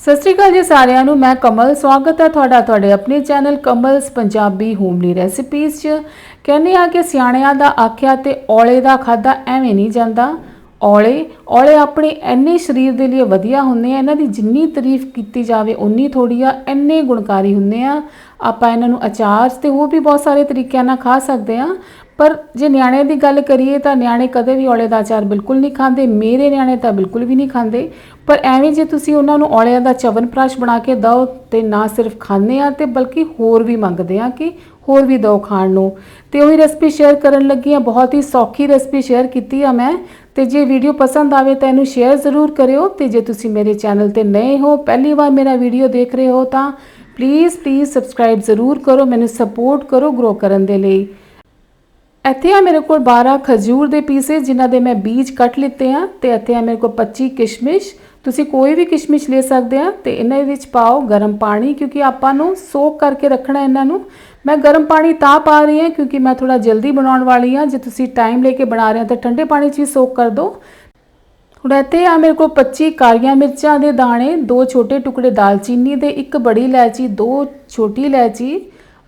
ਸਤਿ ਸ਼੍ਰੀ ਅਕਾਲ ਜੀ ਸਾਰਿਆਂ ਨੂੰ, ਮੈਂ ਕਮਲ। ਸਵਾਗਤ ਹੈ ਤੁਹਾਡਾ ਤੁਹਾਡੇ ਆਪਣੇ channel Kamal's Punjabi homely recipes 'ਚ। ਕਹਿੰਦੇ ਆ ਕਿ ਸਿਆਣਿਆਂ ਦਾ ਆਖਿਆ ਤੇ ਔਲੇ ਦਾ ਖਾਦਾ ਐਵੇਂ ਨਹੀਂ ਜਾਂਦਾ। ਔਲੇ ਔਲੇ ਆਪਣੇ ਇੰਨੇ ਸਰੀਰ ਦੇ ਲਈ ਵਧੀਆ ਹੁੰਦੇ ਆ, ਇਹਨਾਂ ਦੀ ਜਿੰਨੀ ਤਾਰੀਫ ਕੀਤੀ ਜਾਵੇ ਉਨੀ ਥੋੜੀ ਆ, ਇੰਨੇ ਗੁਣਕਾਰੀ ਹੁੰਦੇ ਆ। ਆਪਾਂ ਇਹਨਾਂ ਨੂੰ ਅਚਾਰ 'ਚ ਤੇ ਹੋਰ ਵੀ ਬਹੁਤ ਸਾਰੇ ਤਰੀਕਿਆਂ ਨਾਲ ਖਾ ਸਕਦੇ ਆ। ਪਰ ਜੇ ਨਿਆਣੇ ਦੀ ਗੱਲ ਕਰੀਏ ਤਾਂ ਨਿਆਣੇ ਕਦੇ ਵੀ ਔਲੇ ਦਾ ਅਚਾਰ ਬਿਲਕੁਲ ਨਹੀਂ ਖਾਂਦੇ, ਮੇਰੇ ਨਿਆਣੇ ਤਾਂ ਬਿਲਕੁਲ ਵੀ ਨਹੀਂ ਖਾਂਦੇ। ਪਰ ਐਵੇਂ ਜੇ ਤੁਸੀਂ ਉਹਨਾਂ ਨੂੰ ਔਲਿਆਂ ਦਾ ਚਵਨਪ੍ਰਾਸ਼ ਬਣਾ ਕੇ ਦਿਓ ਤੇ ਨਾ ਸਿਰਫ ਖਾਂਦੇ ਆ ਤੇ ਬਲਕਿ ਹੋਰ ਵੀ ਮੰਗਦੇ ਆ ਕਿ ਹੋਰ ਵੀ ਦਿਓ ਖਾਣ ਨੂੰ। ਤੇ ਉਹੀ ਰੈਸਪੀ ਸ਼ੇਅਰ ਕਰਨ ਲੱਗੀ ਆ ਬਹੁਤ ਹੀ ਸੌਖੀ ਰੈਸਪੀ ਸ਼ੇਅਰ ਕੀਤੀ ਆ ਮੈਂ। ਤੇ ਜੇ ਵੀਡੀਓ ਪਸੰਦ ਆਵੇ ਤਾਂ ਇਹਨੂੰ ਸ਼ੇਅਰ ਜ਼ਰੂਰ ਕਰਿਓ। ਤੇ ਜੇ ਤੁਸੀਂ ਮੇਰੇ ਚੈਨਲ ਤੇ ਨਏ ਹੋ, ਪਹਿਲੀ ਵਾਰ ਮੇਰਾ ਵੀਡੀਓ ਦੇਖ ਰਹੇ ਹੋ ਤਾਂ ਪਲੀਜ਼ ਪਲੀਜ਼ ਸਬਸਕ੍ਰਾਈਬ ਜ਼ਰੂਰ ਕਰੋ। ਮੈਨੂੰ ਸਪੋਰਟ ਕਰੋ ਗਰੋ ਕਰਨ ਦੇ ਲਈ। ਇੱਥੇ ਆ ਮੇਰੇ ਕੋਲ 12 ਖਜੂਰ ਦੇ ਪੀਸੇ ਜਿਨ੍ਹਾਂ ਦੇ ਮੈਂ ਬੀਜ ਕੱਟ ਲਿੱਤੇ ਆ। ਤੇ ਇੱਥੇ ਆ ਮੇਰੇ ਕੋਲ 25 ਕਿਸ਼ਮਿਸ਼। ਤੁਸੀਂ ਕੋਈ ਵੀ ਕਿਸ਼ਮਿਸ਼ ਲੈ ਸਕਦੇ ਆ। ਤੇ ਇਹਨਾਂ ਵਿੱਚ ਪਾਓ ਗਰਮ ਪਾਣੀ, ਕਿਉਂਕਿ ਆਪਾਂ ਨੂੰ ਸੋਕ ਕਰਕੇ ਰੱਖਣਾ ਇਹਨਾਂ ਨੂੰ। ਮੈਂ ਗਰਮ ਪਾਣੀ ਤਾਂ ਪਾ ਰਹੀ ਹਾਂ ਕਿਉਂਕਿ ਮੈਂ ਥੋੜਾ ਜਲਦੀ ਬਣਾਉਣ ਵਾਲੀ ਹਾਂ। ਜੇ ਤੁਸੀਂ ਟਾਈਮ ਲੈ ਕੇ ਬਣਾ ਰਹੇ ਹੋ ਤਾਂ ਠੰਡੇ ਪਾਣੀ 'ਚ ਹੀ ਸੋਕ ਕਰ ਦਿਓ। ਹੁਣ ਇੱਥੇ ਆ ਮੇਰੇ ਕੋਲ 25 ਕਾਲੀਆਂ ਮਿਰਚਾਂ ਦੇ ਦਾਣੇ, ਦੋ ਛੋਟੇ ਟੁਕੜੇ ਦਾਲਚੀਨੀ ਦੇ, ਇੱਕ ਬੜੀ ਇਲਾਇਚੀ, ਦੋ ਛੋਟੀ ਇਲਾਇਚੀ,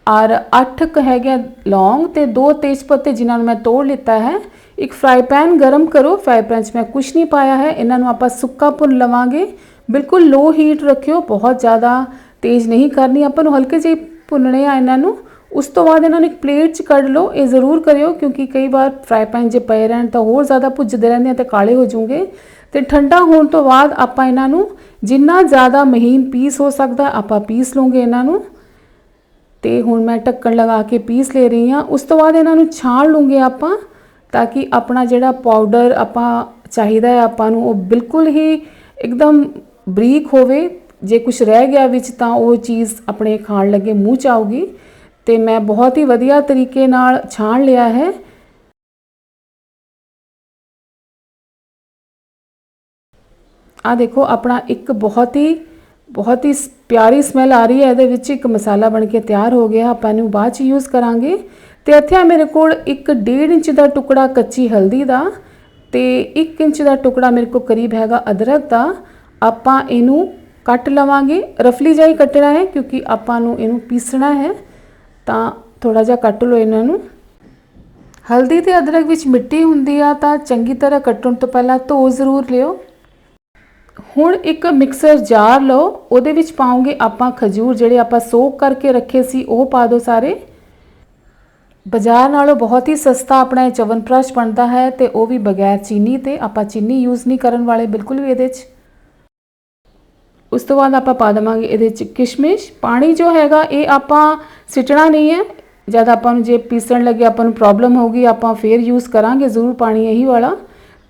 ਔਰ 8 ਕ ਹੈਗੇ ਲੌਂਗ ਤੇ ਦੋ ਤੇਜ ਪੱਤੇ ਜਿਨ੍ਹਾਂ ਨੂੰ ਮੈਂ ਤੋੜ ਲਿੱਤਾ ਹੈ। ਇੱਕ ਫਰਾਈ ਪੈਨ ਗਰਮ ਕਰੋ। ਫਰਾਈ ਪੈਨ 'ਚ ਮੈਂ ਕੁਝ ਨਹੀਂ ਪਾਇਆ ਹੈ। ਇਹਨਾਂ ਨੂੰ ਆਪਾਂ ਸੁੱਕਾ ਭੁੰਨ ਲਵਾਂਗੇ। ਬਿਲਕੁਲ ਲੋ ਹੀਟ ਰੱਖਿਓ। ਬਹੁਤ ਜ਼ਿਆਦਾ ਤੇਜ਼ ਨਹੀਂ ਕਰਨੀ। ਆਪਾਂ ਨੂੰ ਹਲਕੇ ਜਿਹੇ ਭੁੰਨਣੇ ਆ ਇਹਨਾਂ ਨੂੰ। ਉਸ ਤੋਂ ਬਾਅਦ ਇਹਨਾਂ ਨੂੰ ਇੱਕ ਪਲੇਟ 'ਚ ਕੱਢ ਲਓ, ਇਹ ਜ਼ਰੂਰ ਕਰਿਓ ਕਿਉਂਕਿ ਕਈ ਵਾਰ ਫਰਾਈ ਪੈਨ ਜੇ ਪਏ ਰਹਿਣ ਤਾਂ ਹੋਰ ਜ਼ਿਆਦਾ ਭੁੱਜਦੇ ਰਹਿੰਦੇ ਆ ਤੇ ਕਾਲੇ ਹੋ ਜਾਣਗੇ ਤੇ ਠੰਡਾ ਹੋਣ ਤੋਂ ਬਾਅਦ ਆਪਾਂ ਇਹਨਾਂ ਨੂੰ ਜਿੰਨਾ ਜ਼ਿਆਦਾ ਮਹੀਨ ਪੀਸ ਹੋ ਸਕਦਾ ਆਪਾਂ ਪੀਸ ਲਵਾਂਗੇ ਇਹਨਾਂ ਨੂੰ। ਤੇ ਹੁਣ ਮੈਂ ਢੱਕਣ ਲਗਾ ਕੇ ਪੀਸ ਲੈ ਰਹੀ ਹਾਂ। ਉਸ ਤੋਂ ਬਾਅਦ ਇਹਨਾਂ ਨੂੰ ਛਾਣ ਲੂੰਗੇ ਆਪਾਂ ਤਾਂ ਕਿ ਆਪਣਾ ਜਿਹੜਾ ਪਾਊਡਰ ਆਪਾਂ ਚਾਹੀਦਾ ਹੈ ਆਪਾਂ ਨੂੰ, ਉਹ ਬਿਲਕੁਲ ਹੀ ਇੱਕਦਮ ਬਰੀਕ ਹੋਵੇ। ਜੇ ਕੁਝ ਰਹਿ ਗਿਆ ਵਿੱਚ ਤਾਂ ਉਹ ਚੀਜ਼ ਆਪਣੇ ਖਾਣ ਲੱਗੇ ਮੂੰਹ ਚ ਆਊਗੀ। ਤੇ ਮੈਂ ਬਹੁਤ ਹੀ ਵਧੀਆ ਤਰੀਕੇ ਨਾਲ ਛਾਣ ਲਿਆ ਹੈ। ਆ ਦੇਖੋ, ਆਪਣਾ ਇੱਕ ਬਹੁਤ ਹੀ ਬਹੁਤ ਹੀ ਸ- ਪਿਆਰੀ ਸਮੈਲ ਆ ਰਹੀ ਹੈ। ਇਹਦੇ ਵਿੱਚ ਇੱਕ ਮਸਾਲਾ ਬਣ ਕੇ ਤਿਆਰ ਹੋ ਗਿਆ। ਆਪਾਂ ਇਹਨੂੰ ਬਾਅਦ ਚ ਯੂਜ਼ ਕਰਾਂਗੇ। ਤੇ ਇੱਥੇ ਆ ਮੇਰੇ ਕੋਲ ਇੱਕ 1.5 ਇੰਚ ਦਾ ਟੁਕੜਾ ਕੱਚੀ ਹਲਦੀ ਦਾ ਤੇ 1 ਇੰਚ ਦਾ ਟੁਕੜਾ ਮੇਰੇ ਕੋਲ ਕਰੀਬ ਹੈਗਾ ਅਦਰਕ ਦਾ। ਆਪਾਂ ਇਹਨੂੰ ਕੱਟ ਲਵਾਂਗੇ। ਰਫਲੀ ਜਿਹਾ ਹੀ ਕੱਟਣਾ ਹੈ, ਕਿਉਂਕਿ ਆਪਾਂ ਨੂੰ ਇਹਨੂੰ ਪੀਸਣਾ ਹੈ। ਤਾਂ ਥੋੜਾ ਜਿਹਾ ਕੱਟ ਲਓ ਇਹਨਾਂ ਨੂੰ। ਹਲਦੀ ਤੇ ਅਦਰਕ ਵਿੱਚ ਮਿੱਟੀ ਹੁੰਦੀ ਆ ਤਾਂ ਚੰਗੀ ਤਰ੍ਹਾਂ ਕੱਟਣ ਤੋਂ ਪਹਿਲਾਂ ਧੋ ਜ਼ਰੂਰ ਲਿਓ। ਹੁਣ ਇੱਕ ਮਿਕਸਰ ਜਾਰ ਲਓ, ਉਹਦੇ ਵਿੱਚ ਪਾਉਂਗੇ ਆਪਾਂ ਖਜੂਰ ਜਿਹੜੇ ਆਪਾਂ ਸੋਕ ਕਰਕੇ ਰੱਖੇ ਸੀ, ਉਹ ਪਾ ਦਿਓ ਸਾਰੇ। ਬਾਜ਼ਾਰ ਨਾਲੋਂ ਬਹੁਤ ਹੀ ਸਸਤਾ ਆਪਣਾ ਇਹ ਚਵਨਪ੍ਰਾਸ਼ ਬਣਦਾ ਹੈ ਤੇ ਉਹ ਵੀ ਬਗੈਰ ਚੀਨੀ ਤੇ, ਆਪਾਂ ਚੀਨੀ ਯੂਜ਼ ਨਹੀਂ ਕਰਨ ਵਾਲੇ ਬਿਲਕੁਲ ਵੀ ਇਹਦੇ 'ਚ। ਉਸ ਤੋਂ ਬਾਅਦ ਆਪਾਂ ਪਾ ਦੇਵਾਂਗੇ ਇਹਦੇ 'ਚ ਕਿਸ਼ਮਿਸ਼। ਪਾਣੀ ਜੋ ਹੈਗਾ, ਇਹ ਆਪਾਂ ਸਿੱਟਣਾ ਨਹੀਂ ਹੈ। ਜਦ ਆਪਾਂ ਨੂੰ ਜੇ ਪੀਸਣ ਲੱਗੇ ਆਪਾਂ ਨੂੰ ਪ੍ਰੋਬਲਮ ਹੋਊਗੀ, ਆਪਾਂ ਫੇਰ ਯੂਜ਼ ਕਰਾਂਗੇ। ਜ਼ਰੂਰ ਪਾਣੀ ਇਹੀ ਵਾਲਾ।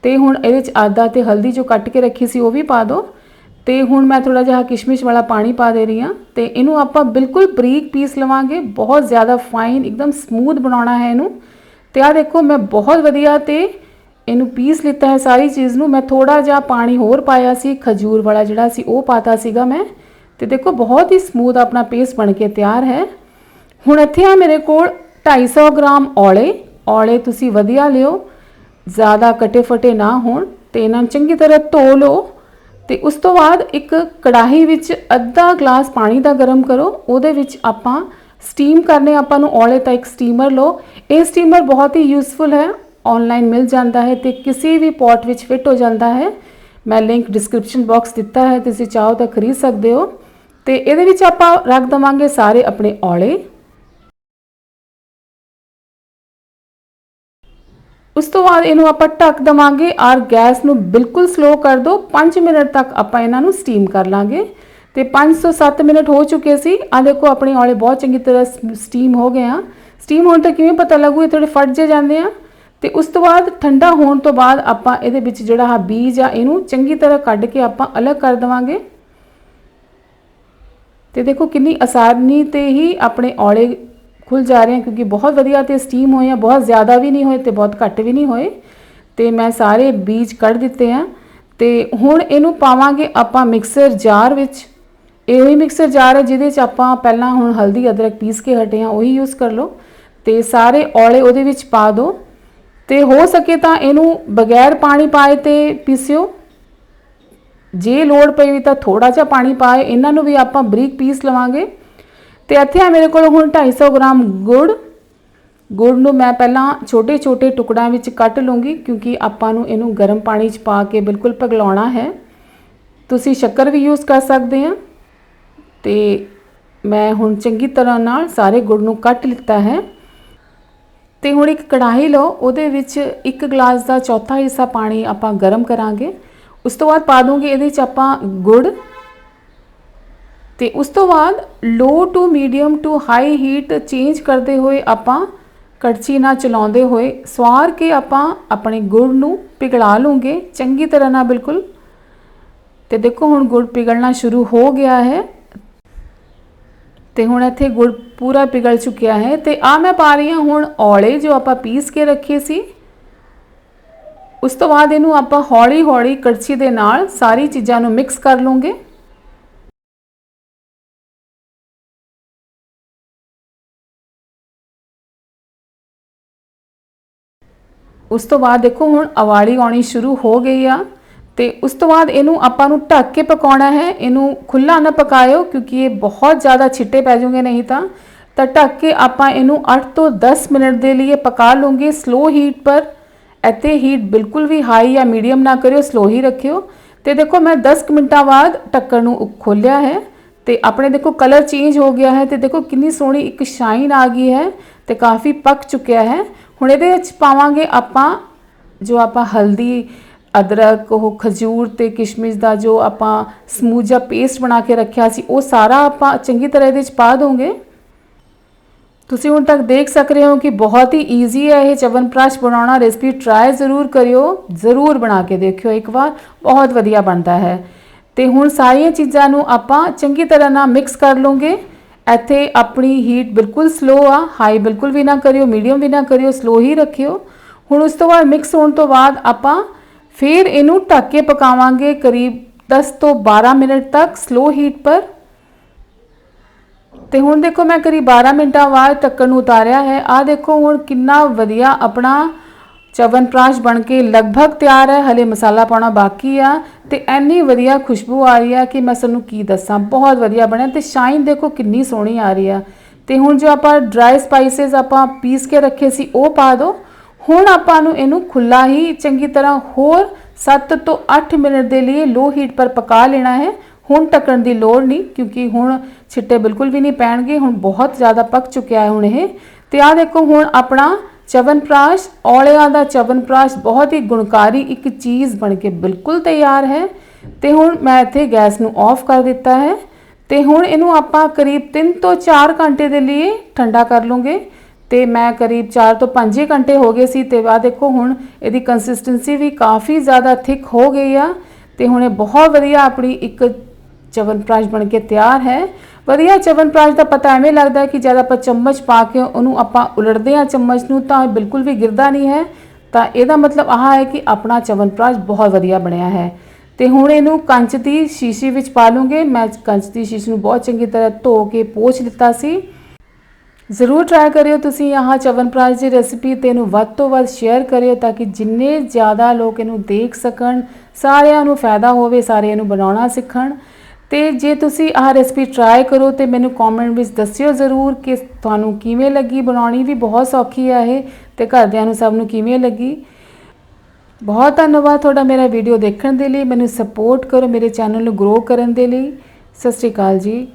ਤੇ ਹੁਣ ਇਹਦੇ 'ਚ ਆਦਾ ਤੇ ਹਲਦੀ ਜੋ ਕੱਟ ਕੇ ਰੱਖੀ ਸੀ ਉਹ ਵੀ ਪਾ ਦਿਓ ਤੇ ਹੁਣ ਮੈਂ ਥੋੜਾ ਜਿਹਾ ਕਿਸ਼ਮਿਸ਼ ਵਾਲਾ ਪਾਣੀ ਪਾ ਦੇ ਰਹੀ ਹਾਂ। ਤੇ ਇਹਨੂੰ ਆਪਾਂ ਬਿਲਕੁਲ ਬਰੀਕ ਪੀਸ ਲਵਾਂਗੇ। ਬਹੁਤ ਜ਼ਿਆਦਾ ਫਾਈਨ ਇੱਕਦਮ ਸਮੂਥ ਬਣਾਉਣਾ ਹੈ ਇਹਨੂੰ। ਤੇ ਆ ਦੇਖੋ, ਮੈਂ ਬਹੁਤ ਵਧੀਆ ਤੇ ਇਹਨੂੰ ਪੀਸ ਲਿੱਤਾ ਹੈ ਸਾਰੀ ਚੀਜ਼ ਨੂੰ। ਮੈਂ ਥੋੜਾ ਜਿਹਾ ਪਾਣੀ ਹੋਰ ਪਾਇਆ ਸੀ। ਖਜੂਰ ਵਾਲਾ ਜਿਹੜਾ ਸੀ ਉਹ ਪਾਤਾ ਸੀਗਾ ਮੈਂ। ਤੇ ਦੇਖੋ, ਬਹੁਤ ਹੀ ਸਮੂਥ ਆਪਣਾ ਪੇਸਟ ਬਣ ਕੇ ਤਿਆਰ ਹੈ। ਹੁਣ ਇੱਥੇ ਆ ਮੇਰੇ ਕੋਲ 250 ਗ੍ਰਾਮ ਔਲੇ। ਔਲੇ ਤੁਸੀਂ ਵਧੀਆ ਲਿਓ। ਜ਼ਿਆਦਾ ਕਟੇ ਫਟੇ ਨਾ ਹੋਣ ਤੇ ਇਹਨਾਂ ਨੂੰ ਚੰਗੀ ਤਰ੍ਹਾਂ ਧੋ ਲਓ ਤੇ ਉਸ ਤੋਂ ਬਾਅਦ ਇੱਕ ਕੜਾਹੀ ਵਿੱਚ ਅੱਧਾ ਗਲਾਸ ਪਾਣੀ ਦਾ ਗਰਮ ਕਰੋ। ਉਹਦੇ ਵਿੱਚ ਆਪਾਂ ਸਟੀਮ ਕਰਨੇ ਆਪਾਂ ਨੂੰ ਔਲੇ ਤਾਂ ਇੱਕ ਸਟੀਮਰ ਲਓ। ਇਹ ਸਟੀਮਰ ਬਹੁਤ ਹੀ ਯੂਸਫੁਲ ਹੈ। ਆਨਲਾਈਨ ਮਿਲ ਜਾਂਦਾ ਹੈ ਤੇ ਕਿਸੇ ਵੀ ਪੋਟ ਵਿੱਚ ਫਿੱਟ ਹੋ ਜਾਂਦਾ ਹੈ। ਮੈਂ ਲਿੰਕ ਡਿਸਕ੍ਰਿਪਸ਼ਨ ਬਾਕਸ ਦਿੱਤਾ ਹੈ, ਤੁਸੀਂ ਚਾਹੋ ਤਾਂ ਖਰੀਦ ਸਕਦੇ ਹੋ। ਤੇ ਇਹਦੇ ਵਿੱਚ ਆਪਾਂ ਰੱਖ ਦਵਾਂਗੇ ਸਾਰੇ ਆਪਣੇ ਔਲੇ। ਉਸ ਤੋਂ ਬਾਅਦ ਇਹਨੂੰ ਆਪਾਂ ਢੱਕ ਦਵਾਂਗੇ ਔਰ ਗੈਸ ਨੂੰ ਬਿਲਕੁਲ ਸਲੋ ਕਰ ਦਿਓ। 5 ਮਿੰਟ ਤੱਕ ਆਪਾਂ ਇਹਨਾਂ ਨੂੰ ਸਟੀਮ ਕਰ ਲਾਂਗੇ। ਤੇ 5 ਤੋਂ 7 ਮਿੰਟ ਹੋ ਚੁੱਕੇ ਸੀ। ਆ ਦੇਖੋ, ਆਪਣੇ ਔਲੇ ਬਹੁਤ ਚੰਗੀ ਤਰ੍ਹਾਂ ਸਟੀਮ ਹੋ ਗਏ ਆ। ਸਟੀਮ ਹੋਣ ਤੋਂ ਕਿਵੇਂ ਪਤਾ ਲੱਗੂ? ਇਹ ਥੋੜੇ ਫਟ ਜੇ ਜਾਂਦੇ ਆ। ਤੇ ਉਸ ਤੋਂ ਬਾਅਦ ਠੰਡਾ ਹੋਣ ਤੋਂ ਬਾਅਦ ਆਪਾਂ ਇਹਦੇ ਵਿੱਚ ਜਿਹੜਾ ਆ ਬੀਜ ਆ, ਇਹਨੂੰ ਚੰਗੀ ਤਰ੍ਹਾਂ ਕੱਢ ਕੇ ਆਪਾਂ ਅਲੱਗ ਕਰ ਦਵਾਂਗੇ। ਤੇ ਦੇਖੋ, ਕਿੰਨੀ ਆਸਾਨੀ ਤੇ ਹੀ ਆਪਣੇ ਔਲੇ ਖੁੱਲ ਜਾ ਰਹੇ ਹਨ ਕਿਉਂਕਿ ਬਹੁਤ ਵਧੀਆ ਤੇ ਸਟੀਮ ਹੋਏ ਆ, ਬਹੁਤ ਜ਼ਿਆਦਾ ਵੀ ਨਹੀਂ ਹੋਏ ਤੇ ਬਹੁਤ ਘੱਟ ਵੀ ਨਹੀਂ ਹੋਏ। ਤੇ ਮੈਂ ਸਾਰੇ ਬੀਜ ਕੱਢ ਦਿੱਤੇ ਆ। ਤੇ ਹੁਣ ਇਹਨੂੰ ਪਾਵਾਂਗੇ ਆਪਾਂ ਮਿਕਸਰ ਜਾਰ ਵਿੱਚ। ਇਹੋ ਹੀ ਮਿਕਸਰ ਜਾਰ ਹੈ ਜਿਹਦੇ 'ਚ ਆਪਾਂ ਪਹਿਲਾਂ ਹੁਣ ਹਲਦੀ ਅਦਰਕ ਪੀਸ ਕੇ ਹਟੇ ਆ, ਉਹੀ ਯੂਜ਼ ਕਰ ਲਓ। ਤੇ ਸਾਰੇ ਔਲੇ ਉਹਦੇ ਵਿੱਚ ਪਾ ਦਿਓ ਤੇ ਹੋ ਸਕੇ ਤਾਂ ਇਹਨੂੰ ਬਗੈਰ ਪਾਣੀ ਪਾਏ ਤੇ ਪੀਸਿਓ। ਜੇ ਲੋੜ ਪਈ ਤਾਂ ਥੋੜਾ ਜਿਹਾ ਪਾਣੀ ਪਾਏ, ਇਹਨਾਂ ਨੂੰ ਵੀ ਆਪਾਂ ਬਰੀਕ ਪੀਸ ਲਵਾਂਗੇ। ਤੇ ਇੱਥੇ ਆ ਮੇਰੇ ਕੋਲ ਹੁਣ 250 ਗ੍ਰਾਮ ਗੁੜ। ਗੁੜ ਨੂੰ ਮੈਂ ਪਹਿਲਾਂ ਛੋਟੇ-ਛੋਟੇ ਟੁਕੜਿਆਂ ਵਿੱਚ ਕੱਟ ਲੂੰਗੀ ਕਿਉਂਕਿ ਆਪਾਂ ਨੂੰ ਇਹਨੂੰ ਗਰਮ ਪਾਣੀ 'ਚ ਪਾ ਕੇ ਬਿਲਕੁਲ ਪਿਘਲਾਉਣਾ ਹੈ। ਤੁਸੀਂ ਸ਼ੱਕਰ ਵੀ ਯੂਜ਼ ਕਰ ਸਕਦੇ ਆ। ਤੇ ਮੈਂ ਹੁਣ ਚੰਗੀ ਤਰ੍ਹਾਂ ਨਾਲ ਸਾਰੇ ਗੁੜ ਨੂੰ ਕੱਟ ਲਿੱਤਾ ਹੈ। ਤੇ ਹੁਣ ਇੱਕ ਕੜਾਹੀ ਲਓ, ਉਹਦੇ ਵਿੱਚ ਇੱਕ ਗਲਾਸ ਦਾ ਚੌਥਾ ਹਿੱਸਾ ਪਾਣੀ ਆਪਾਂ ਗਰਮ ਕਰਾਂਗੇ। ਉਸ ਤੋਂ ਬਾਅਦ ਪਾ ਦੂੰਗੀ ਇਹਦੇ ਵਿੱਚ ਆਪਾਂ ਗੁੜ। ਤੇ ਉਸ ਤੋਂ ਬਾਅਦ low to medium to high heat change ਕਰਦੇ ਹੋਏ ਆਪਾਂ ਕੜਛੀ ਨਾਲ ਚਲਾਉਂਦੇ ਹੋਏ ਸਵਾਰ ਕੇ ਆਪਾਂ ਆਪਣੇ ਗੁੜ ਨੂੰ ਪਿਘਲਾ ਲੂੰਗੇ ਚੰਗੀ ਤਰ੍ਹਾਂ ਨਾਲ ਬਿਲਕੁਲ। ਤੇ ਦੇਖੋ ਹੁਣ ਗੁੜ ਪਿਘਲਣਾ ਸ਼ੁਰੂ ਹੋ ਗਿਆ ਹੈ। ਤੇ ਹੁਣ ਇੱਥੇ ਗੁੜ ਪੂਰਾ ਪਿਘਲ ਚੁੱਕਿਆ ਹੈ। ਤੇ ਆ ਮੈਂ ਪਾ ਰਹੀ ਹਾਂ ਹੁਣ ਔਲੇ ਜੋ ਆਪਾਂ ਪੀਸ ਕੇ ਰੱਖੇ ਸੀ। ਉਸ ਤੋਂ ਬਾਅਦ ਇਹਨੂੰ ਆਪਾਂ ਹੌਲੀ ਹੌਲੀ ਕੜਛੀ ਦੇ ਨਾਲ ਸਾਰੀ ਚੀਜ਼ਾਂ ਨੂੰ ਮਿਕਸ ਕਰ ਲਵਾਂਗੇ। ਉਸ ਤੋਂ ਬਾਅਦ ਦੇਖੋ, ਹੁਣ ਅਵਾਲੀ ਆਉਣੀ ਸ਼ੁਰੂ ਹੋ ਗਈ ਆ ਤੇ ਉਸ ਤੋਂ ਬਾਅਦ ਇਹਨੂੰ ਆਪਾਂ ਨੂੰ ਢੱਕ ਕੇ ਪਕਾਉਣਾ ਹੈ। ਇਹਨੂੰ ਖੁੱਲਾ ਨਾ ਪਕਾਇਓ, ਕਿਉਂਕਿ ਇਹ ਬਹੁਤ ਜ਼ਿਆਦਾ ਛਿੱਟੇ ਪੈ ਜਾਣਗੇ ਨਹੀਂ ਤਾਂ। ਤਾਂ ਢੱਕ ਕੇ ਆਪਾਂ ਇਹਨੂੰ 8 ਤੋਂ 10 ਮਿੰਟ ਦੇ ਲਈ ਪਕਾ ਲਵਾਂਗੇ। ਸਲੋ ਹੀਟ ਪਰ ਇੱਥੇ ਹੀਟ ਬਿਲਕੁਲ ਵੀ ਹਾਈ ਜਾਂ ਮੀਡੀਅਮ ਨਾ ਕਰਿਓ ਸਲੋ ਹੀ ਰੱਖਿਓ। ਤੇ ਦੇਖੋ, ਮੈਂ 10 ਕੁ ਮਿੰਟਾਂ ਬਾਅਦ ਢੱਕਣ ਨੂੰ ਖੋਲਿਆ ਹੈ। ਤੇ ਆਪਣੇ ਦੇਖੋ ਕਲਰ ਚੇਂਜ ਹੋ ਗਿਆ ਹੈ ਤੇ ਦੇਖੋ, ਕਿੰਨੀ ਸੋਹਣੀ ਇੱਕ ਸ਼ਾਈਨ ਆ ਗਈ ਹੈ ਤੇ ਕਾਫੀ ਪੱਕ ਚੁੱਕਿਆ ਹੈ। ਹੁਣ ਇਹਦੇ ਵਿੱਚ ਪਾਵਾਂਗੇ ਆਪਾਂ ਜੋ ਆਪਾਂ ਹਲਦੀ, ਅਦਰਕ, ਉਹ ਖਜੂਰ ਤੇ ਕਿਸ਼ਮਿਸ਼ ਦਾ ਜੋ ਆਪਾਂ ਸਮੂਥ ਜਿਹਾ ਪੇਸਟ ਬਣਾ ਕੇ ਰੱਖਿਆ ਸੀ, ਉਹ ਸਾਰਾ ਆਪਾਂ ਚੰਗੀ ਤਰ੍ਹਾਂ ਇਹਦੇ ਵਿੱਚ ਪਾ ਦੋਗੇ। ਤੁਸੀਂ ਹੁਣ ਤੱਕ ਦੇਖ ਸਕ ਰਹੇ ਹੋ ਕਿ ਬਹੁਤ ਹੀ ਈਜ਼ੀ ਹੈ ਇਹ ਚਵਨਪ੍ਰਾਸ਼ ਬਣਾਉਣਾ ਰੈਸਪੀ ਟਰਾਈ ਜ਼ਰੂਰ ਕਰਿਓ, ਜ਼ਰੂਰ ਬਣਾ ਕੇ ਦੇਖਿਓ ਇੱਕ ਵਾਰ, ਬਹੁਤ ਵਧੀਆ ਬਣਦਾ ਹੈ। ਤੇ ਹੁਣ ਸਾਰੀਆਂ ਚੀਜ਼ਾਂ ਨੂੰ ਆਪਾਂ ਚੰਗੀ ਤਰ੍ਹਾਂ ਨਾਲ ਮਿਕਸ ਕਰ ਲਵਾਂਗੇ। ਇੱਥੇ ਆਪਣੀ ਹੀਟ ਬਿਲਕੁਲ ਸਲੋ ਆ ਹਾਈ ਬਿਲਕੁਲ ਵੀ ਨਾ ਕਰਿਓ ਮੀਡੀਅਮ ਵੀ ਨਾ ਕਰਿਓ ਸਲੋ ਹੀ ਰੱਖਿਓ। ਹੁਣ ਉਸ ਤੋਂ ਬਾਅਦ ਮਿਕਸ ਹੋਣ ਤੋਂ ਬਾਅਦ ਆਪਾਂ ਫਿਰ ਇਹਨੂੰ ਢੱਕ ਕੇ ਪਕਾਵਾਂਗੇ ਕਰੀਬ 10 ਤੋਂ 12 ਮਿੰਟ ਤੱਕ ਸਲੋ ਹੀਟ ਪਰ। ਤੇ ਹੁਣ ਦੇਖੋ ਮੈਂ ਕਰੀਬ 12 ਮਿੰਟਾਂ ਬਾਅਦ ਢੱਕਣ ਨੂੰ ਉਤਾਰਿਆ ਹੈ। ਆ ਦੇਖੋ ਹੁਣ ਕਿੰਨਾ ਵਧੀਆ ਆਪਣਾ ਚਵਨਪ੍ਰਾਸ਼ ਬਣ ਕੇ ਲਗਭਗ ਤਿਆਰ ਹੈ, ਹਲੇ ਮਸਾਲਾ ਪਾਉਣਾ ਬਾਕੀ ਆ ਤੇ ਐਨੀ ਵਧੀਆ ਖੁਸ਼ਬੂ ਆ ਰਹੀ ਆ ਕਿ ਮੈਂ ਤੁਹਾਨੂੰ ਕੀ ਦੱਸਾਂ, ਬਹੁਤ ਵਧੀਆ ਬਣਿਆ ਤੇ ਸ਼ਾਈਨ ਦੇਖੋ ਕਿੰਨੀ ਸੋਹਣੀ ਆ ਰਹੀ ਆ। ਤੇ ਹੁਣ ਜੋ ਆਪਾਂ ਡਰਾਈ ਸਪਾਈਸਸ ਆਪਾਂ ਪੀਸ ਕੇ ਰੱਖੇ ਸੀ, ਉਹ ਪਾ ਦਿਓ ਹੁਣ ਆਪਾਂ ਨੂੰ ਇਹਨੂੰ ਖੁੱਲਾ ਹੀ ਚੰਗੀ ਤਰ੍ਹਾਂ ਹੋਰ 7 ਤੋਂ 8 ਮਿੰਟ ਦੇ ਲਈ ਲੋ ਹੀਟ ਪਰ ਪਕਾ ਲੈਣਾ ਹੈ। ਹੁਣ ਟੱਕਣ ਦੀ ਲੋੜ ਨਹੀਂ, ਕਿਉਂਕਿ ਹੁਣ ਛਿੱਟੇ ਬਿਲਕੁਲ ਵੀ ਨਹੀਂ ਪੈਣਗੇ, ਹੁਣ ਬਹੁਤ ਜ਼ਿਆਦਾ ਪੱਕ ਚੁੱਕਿਆ ਹੈ ਹੁਣ ਇਹ। ਤੇ ਆ ਦੇਖੋ, ਹੁਣ ਆਪਣਾ ਚਵਨਪ੍ਰਾਸ਼, ਔਲਿਆਂ ਦਾ ਚਵਨਪ੍ਰਾਸ਼ ਬਹੁਤ ਹੀ ਗੁਣਕਾਰੀ ਇੱਕ ਚੀਜ਼ ਬਣ ਕੇ ਬਿਲਕੁਲ ਤਿਆਰ ਹੈ। ਤੇ ਹੁਣ ਮੈਂ ਇੱਥੇ ਗੈਸ ਨੂੰ ਆਫ ਕਰ ਦਿੱਤਾ ਹੈ। ਤੇ ਹੁਣ ਇਹਨੂੰ ਆਪਾਂ ਕਰੀਬ 3 ਤੋਂ 4 ਘੰਟੇ ਦੇ ਲਈ ਠੰਡਾ ਕਰ ਲਵਾਂਗੇ ਤੇ ਮੈਂ ਕਰੀਬ 4 ਤੋਂ 5 ਘੰਟੇ ਹੋ ਗਏ ਸੀ ਤੇ ਬਾਅਦ ਦੇਖੋ ਹੁਣ ਇਹਦੀ ਕੰਸਿਸਟੈਂਸੀ ਵੀ ਕਾਫੀ ਜ਼ਿਆਦਾ ਥਿਕ ਹੋ ਗਈ ਆ। ਤੇ ਹੁਣ ਇਹ ਬਹੁਤ ਵਧੀਆ ਆਪਣੀ ਇੱਕ ਚਵਨਪ੍ਰਾਸ਼ ਬਣ ਕੇ ਤਿਆਰ ਹੈ। ਵਧੀਆ ਚਵਨਪ੍ਰਾਸ਼ ਦਾ ਪਤਾ ਐਵੇਂ ਲੱਗਦਾ ਕਿ ਜਦ ਆਪਾਂ ਚਮਚ ਪਾ ਕੇ ਉਹਨੂੰ ਆਪਾਂ ਉਲਟਦੇ ਆ ਚਮਚ ਨੂੰ, ਤਾਂ ਇਹ ਬਿਲਕੁਲ ਵੀ ਗਿਰਦਾ ਨਹੀਂ ਹੈ। ਤਾਂ ਇਹਦਾ ਮਤਲਬ ਆਹ ਹੈ ਕਿ ਆਪਣਾ ਚਵਨਪ੍ਰਾਸ਼ ਬਹੁਤ ਵਧੀਆ ਬਣਿਆ ਹੈ। ਤੇ ਹੁਣ ਇਹਨੂੰ ਕੰਚ ਦੀ ਸ਼ੀਸ਼ੀ ਵਿੱਚ ਪਾ ਲੂੰਗੇ। ਮੈਂ ਕੰਚ ਦੀ ਸ਼ੀਸ਼ੀ ਨੂੰ ਬਹੁਤ ਚੰਗੀ ਤਰ੍ਹਾਂ ਧੋ ਕੇ ਪੋਛ ਲਿੱਤਾ ਸੀ। ਜ਼ਰੂਰ ਟਰਾਈ ਕਰਿਓ ਤੁਸੀਂ ਆਹ ਚਵਨਪ੍ਰਾਸ਼ ਦੀ ਰੈਸਿਪੀ ਤੇ ਇਹਨੂੰ ਵੱਧ ਤੋਂ ਵੱਧ ਸ਼ੇਅਰ ਕਰਿਓ ਤਾਂ ਕਿ ਜਿੰਨੇ ਜ਼ਿਆਦਾ ਲੋਕ ਇਹਨੂੰ ਦੇਖ ਸਕਣ, ਸਾਰਿਆਂ ਨੂੰ ਫਾਇਦਾ ਹੋਵੇ ਸਾਰੇ ਇਹਨੂੰ ਬਣਾਉਣਾ ਸਿੱਖਣ। ਤੇ ਜੇ ਤੁਸੀਂ ਆਹ ਰੈਸਪੀ ਟਰਾਈ ਕਰੋ ਤੇ ਮੈਨੂੰ ਕਮੈਂਟ ਵਿੱਚ ਦੱਸਿਓ ਜ਼ਰੂਰ ਕਿ ਤੁਹਾਨੂੰ ਕਿਵੇਂ ਲੱਗੀ। ਬਣਾਉਣੀ ਵੀ ਬਹੁਤ ਸੌਖੀ ਹੈ ਇਹ ਤੇ ਘਰਦਿਆਂ ਨੂੰ ਸਭ ਨੂੰ ਕਿਵੇਂ ਲੱਗੀ। ਬਹੁਤ ਧੰਨਵਾਦ ਤੁਹਾਡਾ ਮੇਰਾ ਵੀਡੀਓ ਦੇਖਣ ਦੇ ਲਈ। ਮੈਨੂੰ ਸਪੋਰਟ ਕਰੋ ਮੇਰੇ ਚੈਨਲ ਨੂੰ ਗਰੋ ਕਰਨ ਦੇ ਲਈ। ਸਤਿ ਸ਼੍ਰੀ ਅਕਾਲ ਜੀ।